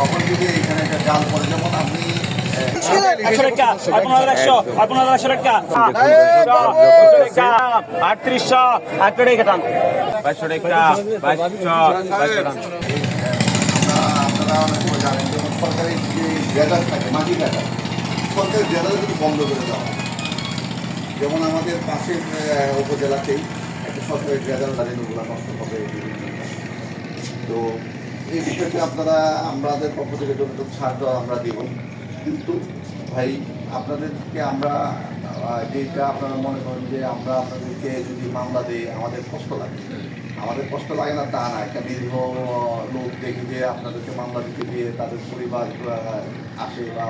তখন যদি এখানে একটা জাল পড়ে যেমন আপনি টাকা আটত্রিশশো আট টাকা টান। বাইশশো টাকা বাইশশো বাইশশো টান। আপনারা অনেক সময় জানেন যেমন সরকারি যে গ্যাদার থাকে মাটি গ্যাদার সরকারি গ্যাদার কিন্তু বন্ধ করে দেওয়া যেমন আমাদের পাশের উপজেলাতেই একটা সরকারি নষ্ট হবে। তো এই বিষয়টি আপনারা আমাদের পক্ষ থেকে যতটুকু ছাড় আমরা দিব। কিন্তু ভাই, আপনাদেরকে আমরা যেটা আপনারা মনে করেন যে আমরা আপনাদেরকে যদি মামলা দিই, আমাদের কষ্ট লাগে। আমাদের কষ্ট লাগে না, তা না। একটা নিরীহ লোক দেখে যে আপনাদেরকে মামলা দিতে দিয়ে তাদের পরিবার আসে বা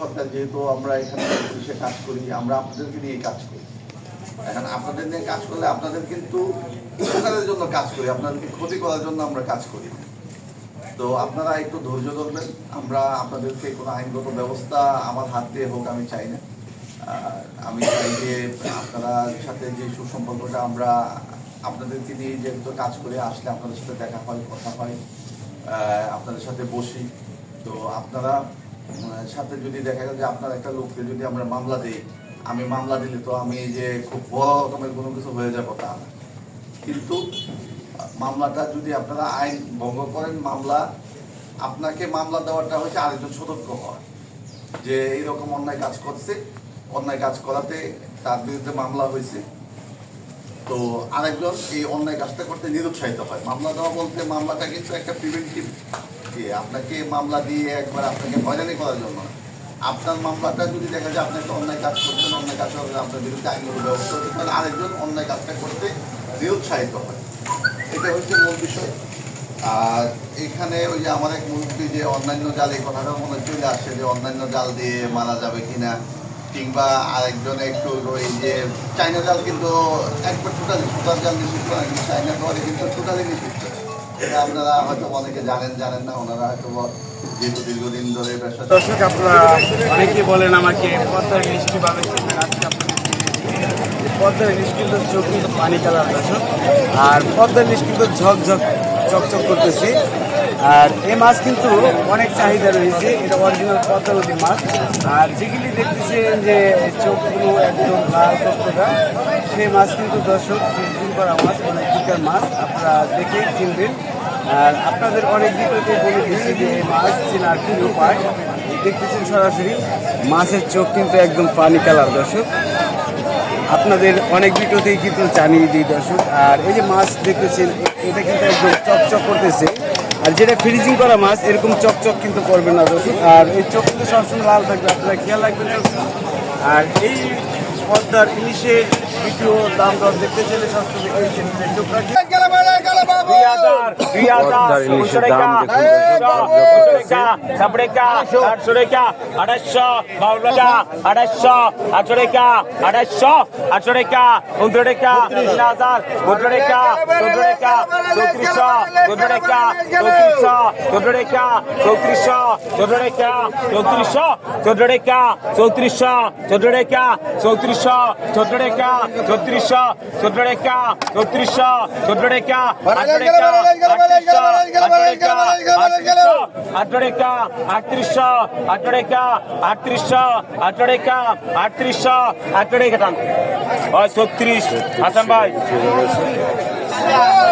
সরকার যেহেতু আমরা এখানে পুলিশে কাজ করি, আমরা আপনাদেরকে নিয়ে কাজ করি। এখন আপনাদের নিয়ে কাজ করলে আপনাদের কিন্তু উপকারের জন্য কাজ করি, আপনাদেরকে ক্ষতি করার জন্য আমরা কাজ করি। তো আপনারা একটু ধৈর্য ধরবেন। আমরা আপনাদেরকে কোনো আইনগত ব্যবস্থা আমার হাত দিয়ে হোক, আমি চাই না। আমি চাই যে আপনারা সাথে যে সুসম্পর্কটা আমরা আপনাদেরকে নিয়ে যেহেতু কাজ করে আসলে আপনাদের সাথে দেখা হয়, কথা হয় আপনাদের সাথে বসি। তো আপনারা সাথে যদি দেখা গেল যে আপনার একটা লোককে যদি আমরা মামলা দিই, আমি মামলা দিলে তো আমি যে খুব বড় রকমের কোনো কিছু হয়ে যাব তা কিন্তু মামলাটা যদি আপনারা আইন ভঙ্গ করেন, মামলা, আপনাকে মামলা দেওয়াটা হচ্ছে আরেকজন সতর্ক হয় যে এইরকম অন্যায় কাজ করছে, অন্যায় কাজ করাতে তার বিরুদ্ধে মামলা হয়েছে। তো আরেকজন এই অন্যায় কাজটা করতে নিরুৎসাহিত হয়। মামলা দেওয়া বলতে মামলাটা কিন্তু একটা প্রিভেন্টিভ যে আপনাকে মামলা দিয়ে একবার আপনাকে হয়রানি করার জন্য আপনার মামলাটা যদি দেখা যায় আপনি একটা অন্যায় কাজ করছেন, অন্যায় কাজ করলে আপনার বিরুদ্ধে আইনগত ব্যবস্থা তাহলে আরেকজন অন্যায় কাজটা করতে নিরুৎসাহিত হয়। এটা হচ্ছে মূল বিষয়। আর এখানে ওই যে আমার এক মুরব্বী যে অন্যান্য জাল, এই কথাটা মনে চলে আসছে যে অন্যান্য জাল দিয়ে মারা যাবে কিনা। কিংবা আরেকজনে একটু ওই যে চাইনা জাল কিন্তু একবার টোটালি সুতার জাল নিষিদ্ধ না কিন্তু চাইনা করে কিন্তু টোটালি নিষিদ্ধ। এটা আপনারা হয়তো অনেকে জানেন জানেন না, ওনারা হয়তো দীর্ঘদিন ধরে দর্শক, আপনারা অনেকেই বলেন আমাকে ইলিশ কীভাবে চিনবেন পদ্মার কিন্তু চোখ পানি কালার দর্শক। আর পদ্মার কিন্তু ঝকঝক চকচক করতেছে। আর এই মাছ কিন্তু অনেক চাহিদা রয়েছে। এটা অরিজিনাল পদ্মা নদীর মাছ। আর যেগুলি দেখতেছেন যে চোখগুলো একদম লাল টকটকা সেই মাছ কিন্তু দর্শক ফিল্ডিং করা মাছ, অনেক দিকের মাছ। আপনারা দেখেই কিনবেন। আর আপনাদের অনেক দিকে বলে দিচ্ছি যে এই মাছ চেনার কি উপায়। দেখতেছেন সরাসরি, মাছের চোখ কিন্তু একদম পানি কালার দর্শক। আপনাদের অনেক ভিডিওতেই কিন্তু জানিয়ে দিই দর্শক, আর এই যে মাছ দেখতেছেন, এটা কিন্তু একদম চকচক করতেছে। আর যেটা ফ্রিজিং করা মাছ, এরকম চকচক কিন্তু করবে না দর্শক। আর এই চক কিন্তু সবসময় লাল থাকবে, আপনারা খেয়াল রাখবেন আর এই পদ্মার ইলিশের ভিডিও দাম দর দেখতে চাইলে স্বাস্থ্য বিজ্ঞান চ্যানেলে চোখ রাখি চৌত্রিশ চৌত্রিশ চৌত্রিশ চৌত্রিশ ছত্রিশশো চোদ্দ রেখা ছত্রিশশো চোদ্দ রেখা আটশো রেখা আটত্রিশশো আটশো রেখা আটত্রিশশো আটশো রেখা আটত্রিশশো আটশো রেখা টান ছত্রিশ আসাম ভাই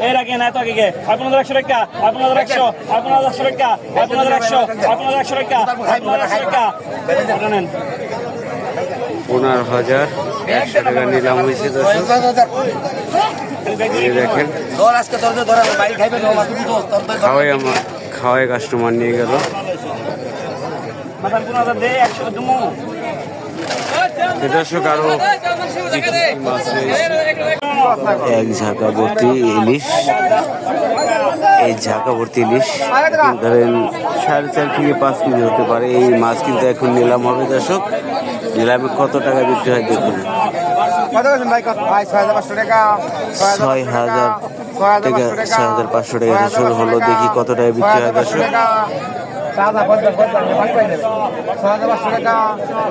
এর আগে না এত আগে আপনাদের একশো টাকা আপনাদের একশো আপনাদের একশো টাকা আপনাদের একশো আপনাদের একশো টাকা আপনাদের একশো টাকা। নেন। পনেরো হাজার একশো টাকা নিলাম হয়েছে দেখেন। খাওয়াই আমার খাওয়াই কাস্টমার নিয়ে গেল। দর্শক আরও মাছ রয়েছে এক ঝাঁকা ভর্তি ইলিশ, এই ঝাঁকা ভর্তি ইলিশ ধরেন সাড়ে চার থেকে পাঁচ কেজি হতে পারে। এই মাছ কিন্তু এখন নিলাম হবে দর্শক। নিলামে কত টাকা বিক্রি হয় দেখুন। ছয় হাজার ছয় হাজার পাঁচশো টাকা। শুরু হলো দেখি কত টাকা বিক্রি হয় দর্শক সাদা পঞ্চাশ পঞ্চাশ ভাই পাই নেবে ছয় হাজার পাঁচশো টাকা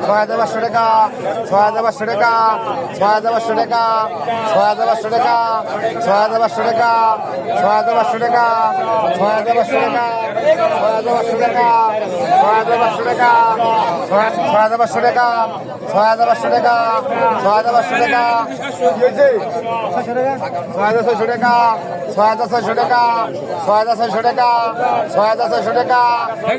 ছয় হাজার পাঁচশো টাকা ছয় হাজার পাঁচশো টাকা ছয় হাজার পাঁচশো টাকা ছয় হাজার পাঁচশো টাকা ছয় হাজার পাঁচশো টাকা ছয় হাজার পাঁচশো টাকা ছয় হাজার পাঁচশো টাকা ছয় হাজার পাঁচশো টাকা ছয়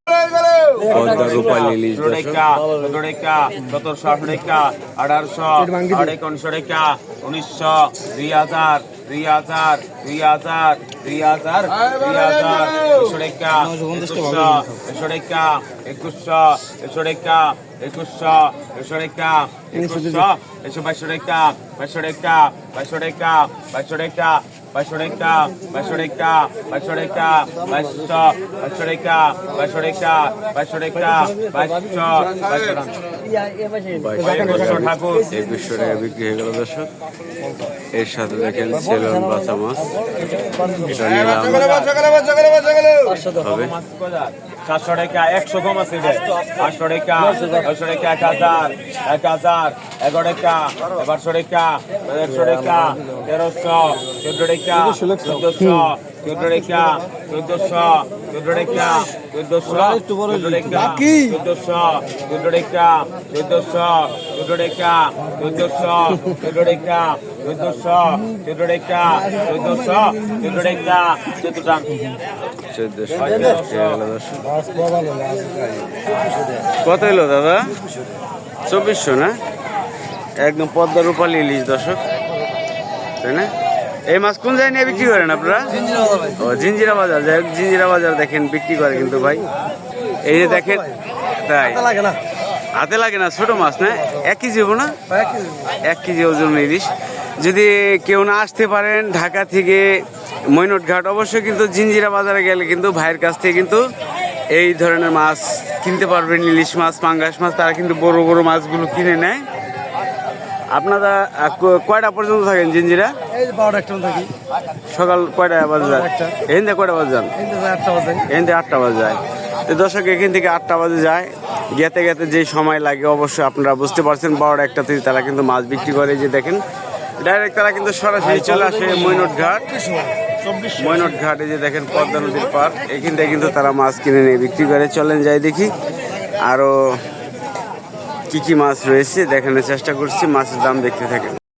রূপালী ইলিশ দর্শক। টাকা চোদ্দ টাকা সতেরোশো আঠারো টাকা আঠারোশো আড়াইশো টাকা উনিশশো দুই হাজার দুই হাজার দুই হাজার দুই হাজার দুই হাজার দুশো টাকা একুশশো টাকা একুশশো একুশশো টাকা একুশশো একুশশো টাকা একুশশো একশো বাইশশো টাকা বাইশশো টাকা বাইশশো টাকা বাইশশো টাকা বাইশশো টাকা বাইশশো টাকা বাইশশো টাকা বাইশশো বাইশশো টাকা বাইশশো টাকা বাইশশো টাকা বাইশশো বাইশশো ঠাকুর একুশশো টাকা বিক্রি হয়ে গেল দর্শক। এর সাথে দেখেন সেলন বাচ্চা মাছ। হবে। সাতশো টাকা একশো কম আছে আটশো টাকা ছয়শো টাকা এক হাজার এক হাজার এগারো টাকা বারোশো টাকা একশো টাকা তেরোশো চোদ্দ টাকা চোদ্দশো চোদ্দ টাকা চোদ্দশো চোদ্দ টাকা চোদ্দশো চোদ্দ টাকা চোদ্দশো চোদ্দ টাকা চোদ্দশো চোদ্দ টাকা চোদ্দশো চোদ্দ টাকা চোদ্দশো চোদ্দ চোদ্দশো চোদ্দ চোদ্দ কত এলো দাদা? চব্বিশশো না? একদম পদ্মা রূপালী ইলিশ দর্শক। তাই না? এই মাছ কোন জায়গায় নিয়ে বিক্রি করেন আপনারা? ও জিঞ্জিরা বাজার। যাই হোক জিঞ্জিরা বাজার দেখেন বিক্রি করে কিন্তু ভাই। এই যে দেখেন তাই। হাতে লাগে না। ছোট মাছ না? এক কেজি হব না? এক কেজি। ওজন ইলিশ। যদি কেউ না আসতে পারেন ঢাকা থেকে মৈনট ঘাট অবশ্যই কিন্তু জিঞ্জিরা বাজারে গেলে কিন্তু ভাইয়ের কাছ থেকে কিন্তু এই ধরনের মাছ কিনতে পারবেন ইলিশ মাছ পাঙ্গাস মাছ তারা কিন্তু বড় বড় মাছগুলো কিনে নেয়। আপনারা কয়টা পর্যন্ত থাকেন জিঞ্জিরা? সকাল কয়টা বাজে যান এখান কয়টা বাজে যান? এখান আটটা বাজে। যায়। তো দর্শক এখান থেকে আটটা বাজে যায়। গেতে গেতে যে সময় লাগে অবশ্যই আপনারা বুঝতে পারছেন বারোটা একটা থেকে তারা কিন্তু মাছ বিক্রি করে। যে দেখেন ডাইরেক্ট তারা কিন্তু সরাসরি চলে আসে মৈনট ঘাট মৈনট ঘাটে যে দেখেন পদ্মা নদীর পার এখানটায় কিন্তু তারা মাছ কিনে নিয়ে বিক্রি করে। চলেন যাই দেখি আরও কী কী মাছ রয়েছে, দেখানোর চেষ্টা করছি, মাছের দাম দেখতে থাকেন।